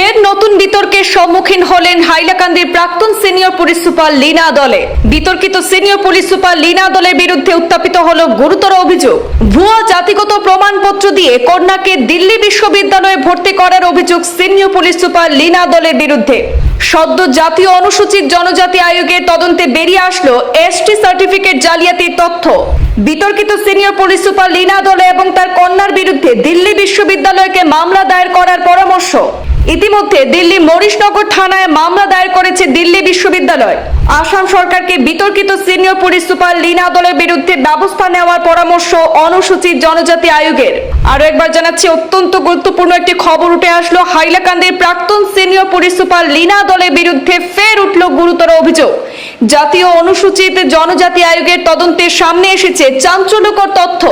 ফের নতুন বিতর্কের সম্মুখীন হলেন হাইলাকান্দির প্রাক্তন সিনিয়র পুলিশ সুপার লীনা দলে। বিতর্কিত সিনিয়র পুলিশ সুপার লীনা দলের বিরুদ্ধে উত্থাপিত হল গুরুতর অভিযোগ। ভুয়া জাতিগত প্রমাণপত্র দিয়ে কন্যাকে দিল্লি বিশ্ববিদ্যালয়ে ভর্তি করার অভিযোগ সিনিয়র পুলিশ সুপার লীনা দলের বিরুদ্ধে। সদ্য জাতীয় অনুসূচিত জনজাতি আয়োগের তদন্তে বেরিয়ে আসলো এসটি সার্টিফিকেট জালিয়াতির তথ্য। বিতর্কিত সিনিয়র পুলিশ সুপার লীনা দলে এবং তার কন্যার বিরুদ্ধে দিল্লি বিশ্ববিদ্যালয়কে মামলা দায়ের করার পরামর্শ। ইতিমধ্যে দিল্লি মরিশনগর থানায় মামলা দায়ের করেছে দিল্লি বিশ্ববিদ্যালয়। আসাম সরকারকে বিতর্কিত সিনিয়র পুলিশ সুপার লীনা দলের বিরুদ্ধে ব্যবস্থা নেওয়ার পরামর্শ অনুসূচিত জনজাতি আয়োগের। আরও একবার জানাচ্ছি, অত্যন্ত গুরুত্বপূর্ণ একটি খবর উঠে আসলো। হাইলাকান্দির প্রাক্তন সিনিয়র পুলিশ সুপার লীনা দলের বিরুদ্ধে ফের উঠল গুরুতর অভিযোগ। জাতীয় অনুসূচিত জনজাতি আয়োগের তদন্তে সামনে এসেছে চাঞ্চল্যকর তথ্য।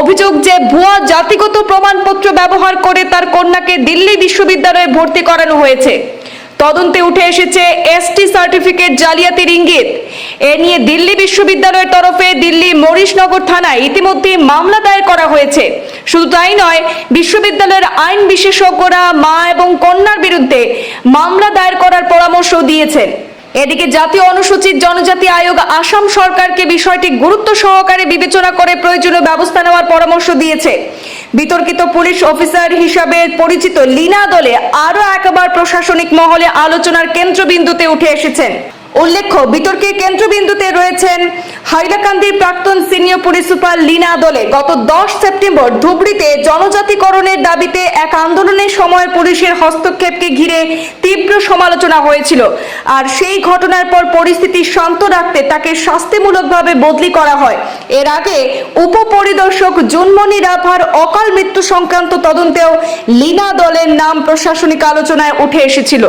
অভিযোগ যে ভুয়া জাতিগত প্রমাণপত্র ব্যবহার করে তার কন্যাকে দিল্লি বিশ্ববিদ্যালয়ে ভর্তি করানো হয়েছে। তদন্তে উঠে এসেছে এসটি সার্টিফিকেট জালিয়াতির ইঙ্গিত। এ নিয়ে দিল্লি বিশ্ববিদ্যালয়ের তরফে দিল্লি মরিশনগর থানায় ইতিমধ্যে মামলা দায়ের করা হয়েছে। শুধু তাই নয়, বিশ্ববিদ্যালয়ের আইন বিশেষজ্ঞরা মা এবং কন্যার বিরুদ্ধে মামলা দায়ের করার পরামর্শ দিয়েছেন। এদিকে জাতীয় অনুসূচিত জনজাতি আয়োগ আসাম সরকারকে বিষয়টি গুরুত্ব সহকারে বিবেচনা করে প্রয়োজনীয় ব্যবস্থা নেওয়ার পরামর্শ দিয়েছে। বিতর্কিত পুলিশ অফিসার হিসাবে পরিচিত লীনা দলে আরও একবার প্রশাসনিক মহলে আলোচনার কেন্দ্রবিন্দুতে উঠে এসেছেন। উল্লেখ্য বিতর্কের কেন্দ্রবিন্দুতে রয়েছেন হাইলাকান্দির প্রাক্তন সিনিয়র পুলিশ সুপার লীনা দলে গত দশ সেপ্টেম্বর ধুবড়িতে জনজাতিকরণের দাবিতে এক আন্দোলনের সময় পুলিশের হস্তক্ষেপকে ঘিরে তীব্র সমালোচনা হয়েছিল। আর সেই ঘটনার পর পরিস্থিতি শান্ত রাখতে তাকে শাস্তিমূলকভাবে বদলি করা হয়। এর আগে উপপরিদর্শক জুনমণি রাভার অকাল মৃত্যু সংক্রান্ত তদন্তেও লীনা দলের নাম প্রশাসনিক আলোচনায় উঠে এসেছিল।